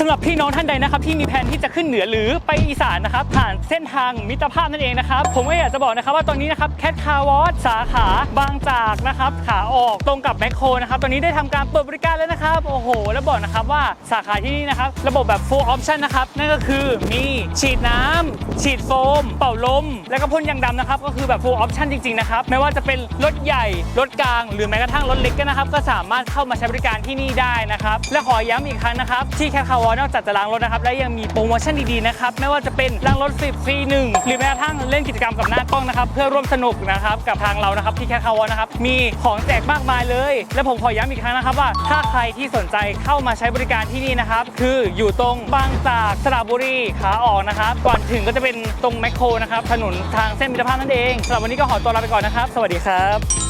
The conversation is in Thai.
สำหรับพี่น้องท่านใดนะครับที่มีแผนที่จะขึ้นเหนือหรือไปอีสานนะครับผ่านเส้นทางมิตรภาพนั่นเองนะครับผมก็อยากจะบอกนะครับว่าตอนนี้นะครับแคทคาร์วอสสาขาบางจากนะครับขาออกตรงกับแมคโครนะครับตอนนี้ได้ทำการเปิดบริการแล้วนะครับโอ้โห แล้วบอกนะครับว่าสาขาที่นี่นะครับระบบแบบ full option นะครับนั่นก็คือมีฉีดน้ำฉีดโฟม เป่าลม แล้วก็พ่นยางดำนะครับก็คือแบบ full option จริงๆนะครับไม่ว่าจะเป็นรถใหญ่รถกลาง หรือแม้กระทั่งรถเล็กก็นะครับก็สามารถเข้ามาใช้บริการที่นี่ได้นะครับและขอย้ำอีกครั้งนะครับที่แคทคาวนอกจากจะล้างรถนะครับ และยังมีโปรโมชั่นดีๆนะครับ ไม่ว่าจะเป็นล้างรถฟรีฟรีหนึ่งหรือแม้กระทั่งเล่นกิจกรรมกับหน้ากล้องนะครับ เพื่อร่วมสนุกนะครับกับทางเรานะครับที่แคทคาร์วอสนะครับมีของแจกมากมายเลย และผมขอย้ำอีกครั้งนะครับว่าถ้าใครที่สนใจเข้ามาใช้บริการที่นี่นะครับคืออยู่ตรงบางจากสระบุรีขาออกนะครับก่อนถึงก็จะเป็นตรงแมคโครนะครับถนนทางเส้นมิตรภาพนั่นเองสำหรับวันนี้ก็ขอตัวลาไปก่อนนะครับ สวัสดีครับ